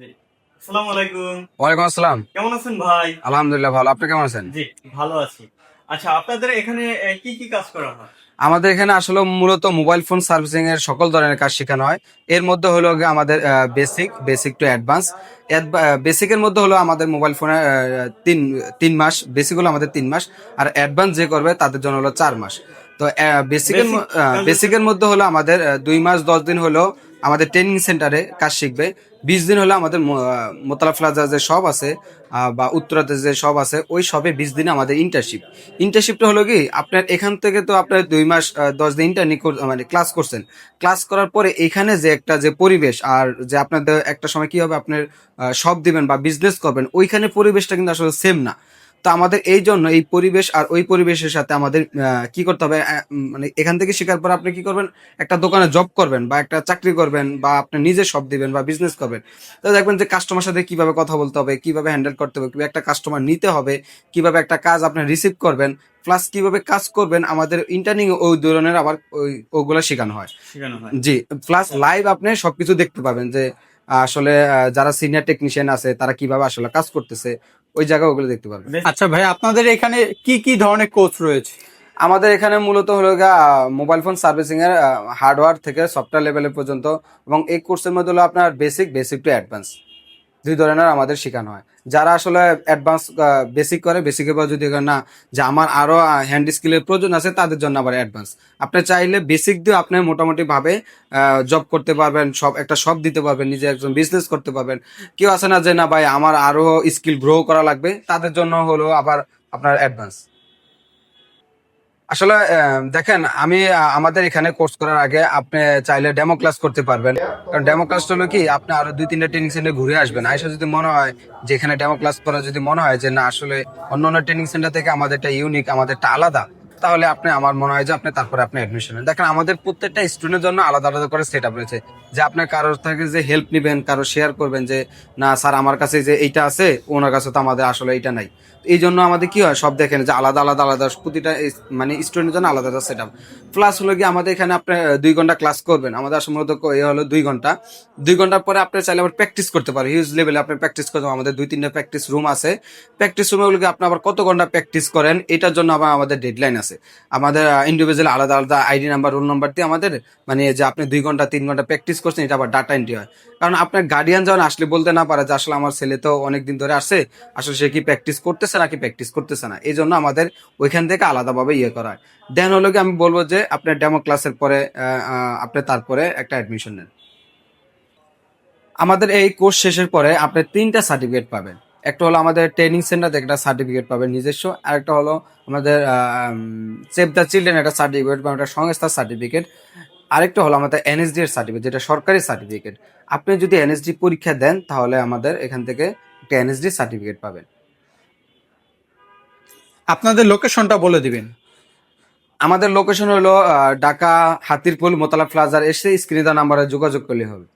জি। আসসালামু আলাইকুম ওয়ালাইকুম আসসালাম। কেমন আছেন ভাই? আলহামদুলিল্লাহ ভালো। আপনি কেমন আছেন? জি ভালো আছি। আচ্ছা আপনাদের এখানে কি কি কাজ করা হয়? আমাদের এখানে আসলে মূলত মোবাইল ফোন সার্ভিসিং এর সকল ধরনের কাজ শেখানো হয়। এর মধ্যে হলো আমাদের বেসিক বেসিক টু অ্যাডভান্স বেসিকের মধ্যে হলো আমাদের মোবাইল ফোনে তিন তিন মাস। বেসিক হলো আমাদের তিন মাস। আর অ্যাডভান্স যে করবে তাদের জন্য হলো চার মাস। তো বেসিকের বেসিকের মধ্যে হলো আমাদের দুই মাস দশ দিন হলো আমাদের ট্রেনিং সেন্টারে কাজ শিখবে। বিশ দিন হলো আমাদের মোতালা প্লাজা যে সব আছে বা উত্তরাতে যে সব আছে, ওই সবে বিশ দিনে আমাদের ইন্টার্নশিপ ইন্টার্নশিপটা হলো কি, আপনার এখান থেকে তো আপনার দুই মাস দশ দিন ইন্টার্নি মানে ক্লাস করছেন। ক্লাস করার পরে এখানে যে একটা যে পরিবেশ, আর যে আপনাদের একটা সময় কি হবে, আপনার সব দিবেন বা বিজনেস করবেন, ওইখানে পরিবেশটা কিন্তু আসলে সেম না। তো আমাদের এই জন্য এই পরিবেশ আর ওই পরিবেশের সাথে আমাদের কি করতে হবে? মানে এখান থেকে শেখার পর আপনি কি করবেন? একটা দোকানে জব করবেন বা একটা চাকরি করবেন বা আপনি নিজে সব দিবেন বা বিজনেস করবেন। তো দেখবেন যে কাস্টমার সাথে কীভাবে কথা বলতে হবে কীভাবে হ্যান্ডেল করতে হবে কীভাবে একটা কাস্টমার নিতে হবে কীভাবে একটা কাজ আপনি রিসিভ করবেন প্লাস কীভাবে কাজ করবেন আমাদের ইন্টারনিং ওই ধরনের আবার ওই ওগুলো শেখানো হয়। শেখানো হয়। জি প্লাস লাইভ আপনি সবকিছু দেখতে পাবেন যে আসলে যারা সিনিয়র টেকনিশিয়ান আছে তারা কীভাবে আসলে কাজ করতেছে ওই জায়গা ওগুলো দেখতে পারবেন আচ্ছা ভাই আপনাদের এখানে কি কি ধরনের কোর্স রয়েছে? আমাদের এখানে মূলত হলো মোবাইল ফোন সার্ভিসিং এর হার্ডওয়্যার থেকে সফটওয়্যার লেভেলের পর্যন্ত এবং এই কোর্সের মধ্যে হলো আপনার বেসিক বেসিক টু অ্যাডভান্স দুই ধরনের আমাদের শেখানো হয়। যারা আসলে অ্যাডভান্স বেসিক করে বেসিকের পর যদি না, যে আমার আরও হ্যান্ড স্কিলের প্রয়োজন আছে, তাদের জন্য আবার অ্যাডভান্স আপনি চাইলে বেসিক দিয়ে আপনি মোটামুটি ভাবে জব করতে পারবেন, সব, একটা সব দিতে পারবেন, নিজে একজন বিজনেস করতে পারবেন। কেউ আছে না যে, না ভাই, আমার আরও স্কিল গ্রো করা লাগবে। তাদের জন্য হলো আবার আপনার অ্যাডভান্স আসলে দেখেন, আমি আমাদের এখানে কোর্স করার আগে আপনি চাইলে ডেমো ক্লাস করতে পারবেন। কারণ ডেমো ক্লাস হলো কি, আপনি আরও দুই, তিনটা ট্রেনিং সেন্টার ঘুরে আসবেন। আইসা যদি মনে হয় যে এখানে ডেমো ক্লাস করা, যদি মনে হয় যে না, আসলে অন্য অন্য ট্রেনিং সেন্টার থেকে আমাদেরটা ইউনিক আমাদেরটা আলাদা তাহলে আপনি, আমার মনে হয় যে আপনি তারপরে আপনি অ্যাডমিশন দেখেন, আমাদের প্রত্যেকটা স্টুডেন্টের জন্য আলাদা আলাদা করে সেট আপ রয়েছে। যে আপনার কারোর থেকে যে হেল্প নেবেন কারও শেয়ার করবেন যে, না, স্যার, আমার কাছে যে এইটা আছে, ওনার কাছে তো আমাদের আসলে এইটা নাই। এই জন্য আমাদের কি হয়, সব দেখেন যে আলাদা আলাদা আলাদা প্রতিটা মানে স্টুডেন্টের জন্য আলাদা আলাদা সেট আপ প্লাস হলো কি আমাদের এখানে আপনি দুই ঘণ্টা ক্লাস করবেন। আমাদের আসলে মূলত এ হলো দুই ঘণ্টা। দুই ঘণ্টার পরে আপনি চাইলে আবার প্র্যাকটিস করতে পারেন। হিউজ লেভেলে আপনি প্র্যাকটিস করতে। আমাদের দুই, তিনটা প্র্যাকটিস রুম আছে। প্র্যাকটিস রুমে আপনি আবার কত ঘণ্টা প্র্যাকটিস করেন, এটার জন্য আবার আমাদের ডেডলাইন আছে। আমাদের ইন্ডিভিজুয়াল আলাদা আলাদা আইডি নাম্বার রোল নাম্বার দিয়ে আমাদের মানে যে আপনি দুই ঘণ্টা, তিন ঘণ্টা প্র্যাকটিস করছেন, এটা আবার ডাটা এন্ট্রি হয়। কারণ আপনার গার্ডিয়ান যখন আসলে বলতে না পারে যে আসলে আমার ছেলে তো অনেকদিন ধরে আসছে, আসলে সে কি প্র্যাকটিস করতেছে নাকি প্র্যাকটিস করতেছে না, এই জন্য আমাদের ওইখান থেকে আলাদাভাবে ইয়ে করা হয়। দেন হলো কি আমি বলব যে আপনার ডেমো ক্লাসের পরে আপনি তারপরে একটা অ্যাডমিশন নেন। আমাদের এই কোর্স শেষের পরে আপনি তিনটা সার্টিফিকেট পাবেন। একটা হলো আমাদের ট্রেনিং সেন্টার থেকে একটা সার্টিফিকেট পাবেন নিজস্ব আর একটা হলো আমাদের সেভ দ্য চিলড্রেন একটা সার্টিফিকেট বা একটা সংস্থার সার্টিফিকেট আরেকটা হলো আমাদের এনএসডি এর সার্টিফিকেট যেটা সরকারি সার্টিফিকেট আপনি যদি এনএসডি পরীক্ষা দেন তাহলে আমাদের এখান থেকে একটা এনএসডি সার্টিফিকেট পাবেন। আপনাদের লোকেশনটা বলে দিবেন। আমাদের লোকেশন হলো ঢাকা হাতিরপুল মোতালা প্লাজার এসে স্ক্রিনে দেওয়া নাম্বারে যোগাযোগ করলে হবে।